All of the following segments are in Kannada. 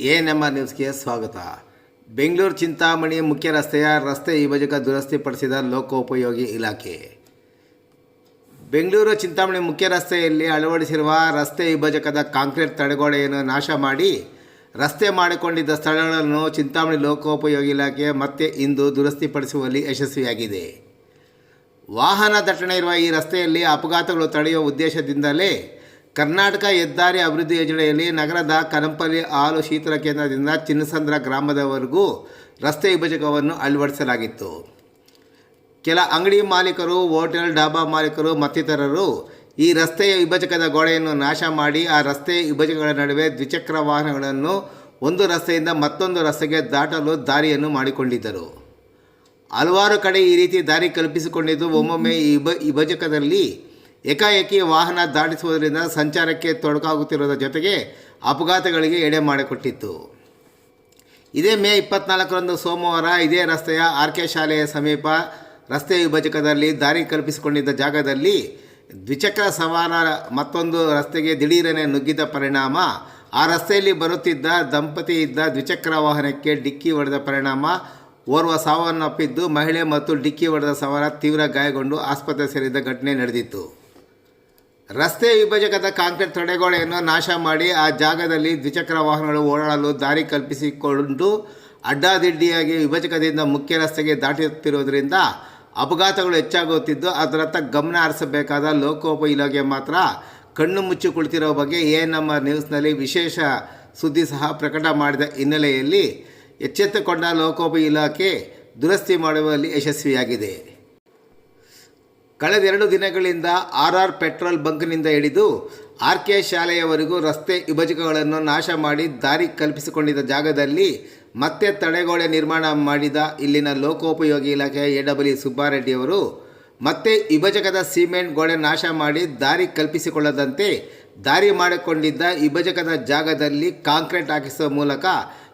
ಎ ಆರ್ ನ್ಯೂಸ್ಗೆ ಸ್ವಾಗತ. ಬೆಂಗಳೂರು ಚಿಂತಾಮಣಿ ಮುಖ್ಯ ರಸ್ತೆಯ ರಸ್ತೆ ವಿಭಜಕ ದುರಸ್ತಿಪಡಿಸಿದ ಲೋಕೋಪಯೋಗಿ ಇಲಾಖೆ. ಬೆಂಗಳೂರು ಚಿಂತಾಮಣಿ ಮುಖ್ಯ ರಸ್ತೆಯಲ್ಲಿ ಅಳವಡಿಸಿರುವ ರಸ್ತೆ ವಿಭಜಕದ ಕಾಂಕ್ರೀಟ್ ತಡೆಗೋಡೆಯನ್ನು ನಾಶ ಮಾಡಿ ರಸ್ತೆ ಮಾಡಿಕೊಂಡಿದ್ದ ಸ್ಥಳಗಳನ್ನು ಚಿಂತಾಮಣಿ ಲೋಕೋಪಯೋಗಿ ಇಲಾಖೆ ಮತ್ತೆ ಇಂದು ದುರಸ್ತಿಪಡಿಸುವಲ್ಲಿ ಯಶಸ್ವಿಯಾಗಿದೆ. ವಾಹನ ದಟ್ಟಣೆ ಇರುವ ಈ ರಸ್ತೆಯಲ್ಲಿ ಅಪಘಾತಗಳು ತಡೆಯುವ ಉದ್ದೇಶದಿಂದಲೇ ಕರ್ನಾಟಕ ಹೆದ್ದಾರಿ ಅಭಿವೃದ್ಧಿ ಯೋಜನೆಯಲ್ಲಿ ನಗರದ ಕನಂಪಲ್ಲಿ ಹಾಲು ಶೀತಲ ಕೇಂದ್ರದಿಂದ ಚಿನ್ನಸಂದ್ರ ಗ್ರಾಮದವರೆಗೂ ರಸ್ತೆ ವಿಭಜಕವನ್ನು ಅಳವಡಿಸಲಾಗಿತ್ತು. ಕೆಲ ಅಂಗಡಿ ಮಾಲೀಕರು, ಹೋಟೆಲ್ ಡಾಬಾ ಮಾಲೀಕರು ಮತ್ತಿತರರು ಈ ರಸ್ತೆಯ ವಿಭಜಕದ ಗೋಡೆಯನ್ನು ನಾಶ ಮಾಡಿ ಆ ರಸ್ತೆ ವಿಭಜಕಗಳ ನಡುವೆ ದ್ವಿಚಕ್ರ ವಾಹನಗಳನ್ನು ಒಂದು ರಸ್ತೆಯಿಂದ ಮತ್ತೊಂದು ರಸ್ತೆಗೆ ದಾಟಲು ದಾರಿಯನ್ನು ಮಾಡಿಕೊಂಡಿದ್ದರು. ಹಲವಾರು ಕಡೆ ಈ ರೀತಿ ದಾರಿ ಕಲ್ಪಿಸಿಕೊಂಡಿದ್ದು ಒಮ್ಮೊಮ್ಮೆ ಈ ವಿಭಜಕದಲ್ಲಿ ಏಕಾಏಕಿ ವಾಹನ ದಾಟಿಸುವುದರಿಂದ ಸಂಚಾರಕ್ಕೆ ತೊಡಕಾಗುತ್ತಿರುವುದರ ಜೊತೆಗೆ ಅಪಘಾತಗಳಿಗೆ ಎಡೆ ಮಾಡಿಕೊಟ್ಟಿತ್ತು. ಇದೇ ಮೇ ಇಪ್ಪತ್ನಾಲ್ಕರಂದು ಸೋಮವಾರ ಇದೇ ರಸ್ತೆಯ ಆರ್ ಕೆ ಶಾಲೆಯ ಸಮೀಪ ರಸ್ತೆ ವಿಭಜಕದಲ್ಲಿ ದಾರಿ ಕಲ್ಪಿಸಿಕೊಂಡಿದ್ದ ಜಾಗದಲ್ಲಿ ದ್ವಿಚಕ್ರ ಸವಾರ ಮತ್ತೊಂದು ರಸ್ತೆಗೆ ದಿಢೀರನೆ ನುಗ್ಗಿದ ಪರಿಣಾಮ. ಆ ರಸ್ತೆಯಲ್ಲಿ ಬರುತ್ತಿದ್ದ ದಂಪತಿ ಇದ್ದ ದ್ವಿಚಕ್ರ ವಾಹನಕ್ಕೆ ಡಿಕ್ಕಿ ಹೊಡೆದ ಪರಿಣಾಮ. ಓರ್ವ ಸಾವನ್ನಪ್ಪಿದ್ದು ಮಹಿಳೆ ಮತ್ತು ಡಿಕ್ಕಿ ಹೊಡೆದ ಸವಾರ ತೀವ್ರ ಗಾಯಗೊಂಡು ಆಸ್ಪತ್ರೆ ಸೇರಿದ ಘಟನೆ ನಡೆದಿತ್ತು. ರಸ್ತೆ ವಿಭಜಕದ ಕಾಂಕ್ರೀಟ್ ತಡೆಗೋಡೆಯನ್ನು ನಾಶ ಮಾಡಿ ಆ ಜಾಗದಲ್ಲಿ ದ್ವಿಚಕ್ರ ವಾಹನಗಳು ಓಡಾಡಲು ದಾರಿ ಕಲ್ಪಿಸಿಕೊಂಡು ಅಡ್ಡಾದಿಡ್ಡಿಯಾಗಿ ವಿಭಜಕದಿಂದ ಮುಖ್ಯ ರಸ್ತೆಗೆ ದಾಟುತ್ತಿರುವುದರಿಂದ ಅಪಘಾತಗಳು ಹೆಚ್ಚಾಗುತ್ತಿದ್ದು, ಅದರತ್ತ ಗಮನ ಹರಿಸಬೇಕಾದ ಲೋಕೋಪ ಇಲಾಖೆ ಮಾತ್ರ ಕಣ್ಣು ಮುಚ್ಚಿ ಕುಳಿತಿರೋ ಬಗ್ಗೆ ಎ ನಮ್ಮ ನ್ಯೂಸ್ನಲ್ಲಿ ವಿಶೇಷ ಸುದ್ದಿ ಸಹ ಪ್ರಕಟ ಮಾಡಿದ ಹಿನ್ನೆಲೆಯಲ್ಲಿ ಎಚ್ಚೆತ್ತುಕೊಂಡ ಲೋಕೋಪ ಇಲಾಖೆ ದುರಸ್ತಿ ಮಾಡುವಲ್ಲಿ ಯಶಸ್ವಿಯಾಗಿದೆ. ಕಳೆದ ಎರಡು ದಿನಗಳಿಂದ ಆರ್ ಆರ್ ಪೆಟ್ರೋಲ್ ಬಂಕ್ನಿಂದ ಹಿಡಿದು ಆರ್ ಕೆ ಶಾಲೆಯವರೆಗೂ ರಸ್ತೆ ವಿಭಜಕಗಳನ್ನು ನಾಶ ಮಾಡಿ ದಾರಿ ಕಲ್ಪಿಸಿಕೊಂಡಿದ್ದ ಜಾಗದಲ್ಲಿ ಮತ್ತೆ ತಡೆಗೋಡೆ ನಿರ್ಮಾಣ ಮಾಡಿದ ಇಲ್ಲಿನ ಲೋಕೋಪಯೋಗಿ ಇಲಾಖೆ ಎ ಡಬ್ಲ್ಯೂ ಸುಬ್ಬಾರೆಡ್ಡಿಯವರು, ಮತ್ತೆ ವಿಭಜಕದ ಸಿಮೆಂಟ್ ಗೋಡೆ ನಾಶ ಮಾಡಿ ದಾರಿ ಕಲ್ಪಿಸಿಕೊಳ್ಳದಂತೆ ದಾರಿ ಮಾಡಿಕೊಂಡಿದ್ದ ವಿಭಜಕದ ಜಾಗದಲ್ಲಿ ಕಾಂಕ್ರೀಟ್ ಹಾಕಿಸುವ ಮೂಲಕ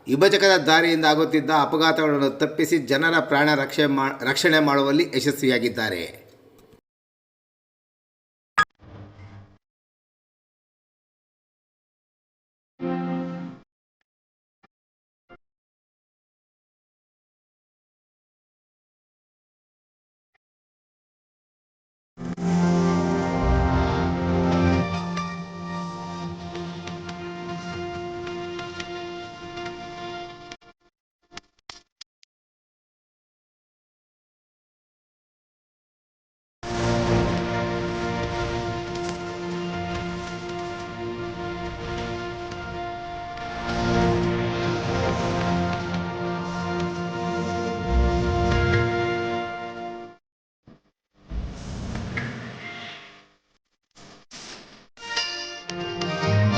ವಿಭಜಕದ ದಾರಿಯಿಂದ ಆಗುತ್ತಿದ್ದ ಅಪಘಾತಗಳನ್ನು ತಪ್ಪಿಸಿ ಜನರ ಪ್ರಾಣ ರಕ್ಷೆ ಮಾ, ರಕ್ಷಣೆ ಮಾಡುವಲ್ಲಿ ಯಶಸ್ವಿಯಾಗಿದ್ದಾರೆ.